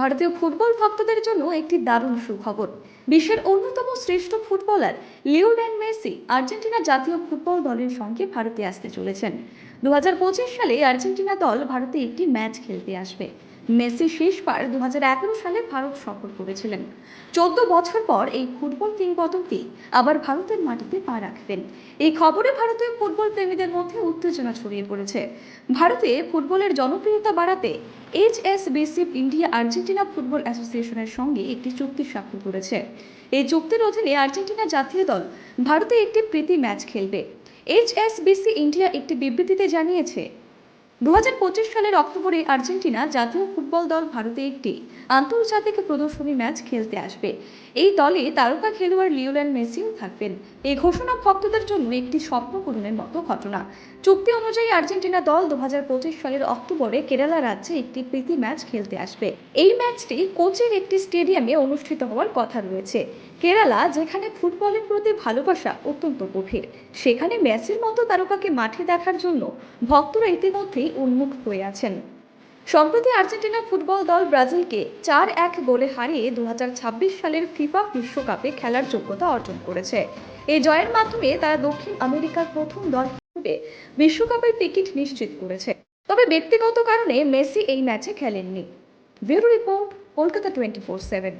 ভারতীয় ফুটবল ভক্তদের জন্য একটি দারুণ সুখবর। বিশ্বের অন্যতম শ্রেষ্ঠ ফুটবলার লিওনেল মেসি আর্জেন্টিনা জাতীয় ফুটবল দলের সঙ্গে ভারতে আসতে চলেছেন। দু হাজার পঁচিশ সালে আর্জেন্টিনা দল ভারতে একটি ম্যাচ খেলতে আসবে। মেসি শেষবার দু সালে ভারত সফর করেছিলেন। চোদ্দ বছর পর এই ফুটবল কিংবদন্তি আবার ভারতের মাটিতে পা রাখবেন। এই খবরে ভারতীয় ফুটবল প্রেমীদের মধ্যে উত্তেজনা ছড়িয়ে পড়েছে। ভারতে ফুটবলের জনপ্রিয়তা বাড়াতে এইচএসবিসি ইন্ডিয়া আর্জেন্টিনা ফুটবল অ্যাসোসিয়েশনের সঙ্গে একটি চুক্তি স্বাক্ষর করেছে। এই চুক্তির অধীনে আর্জেন্টিনা জাতীয় দল ভারতে একটি প্রীতি ম্যাচ খেলবে। এইচ এস এইচএসবিসি ইন্ডিয়া একটি বিবৃতিতে জানিয়েছে দুহাজার পঁচিশ সালের অক্টোবরে আর্জেন্টিনা জাতীয় ফুটবল দল ভারতে একটি আন্তর্জাতিক প্রদর্শনী ম্যাচ খেলতে আসবে। এই দলে তারকা খেলোয়াড় লিওনেল মেসিও থাকবেন। এই ঘোষণা ভক্তদের জন্য একটি স্বপ্ন পূরণের মতো ঘটনা। চুক্তি অনুযায়ী আর্জেন্টিনা দল দু হাজার পঁচিশ সালের অক্টোবরে কেরালা রাজ্যে একটি প্রীতি ম্যাচ খেলতে আসবে। এই ম্যাচটি কোচের একটি স্টেডিয়ামে অনুষ্ঠিত হওয়ার কথা রয়েছে। কেরালা, যেখানে ফুটবলের প্রতি ভালোবাসা অত্যন্ত গভীর, সেখানে ম্যাচের মতো তারকাকে মাঠে দেখার জন্য ভক্তরা ইতিমধ্যেই উন্মুখ হয়ে আছেন। সম্প্রতি আর্জেন্টিনা ফুটবল দল ব্রাজিলকে চার এক গোলে হারিয়ে দুহাজার ছাব্বিশ সালের ফিফা বিশ্বকাপে খেলার যোগ্যতা অর্জন করেছে। এই জয়ের মাধ্যমে তারা দক্ষিণ আমেরিকার প্রথম দল হিসেবে বিশ্বকাপের টিকিট নিশ্চিত করেছে। তবে ব্যক্তিগত কারণে মেসি এই ম্যাচে খেলেননি। Bureau report, Kolkata twenty four seven.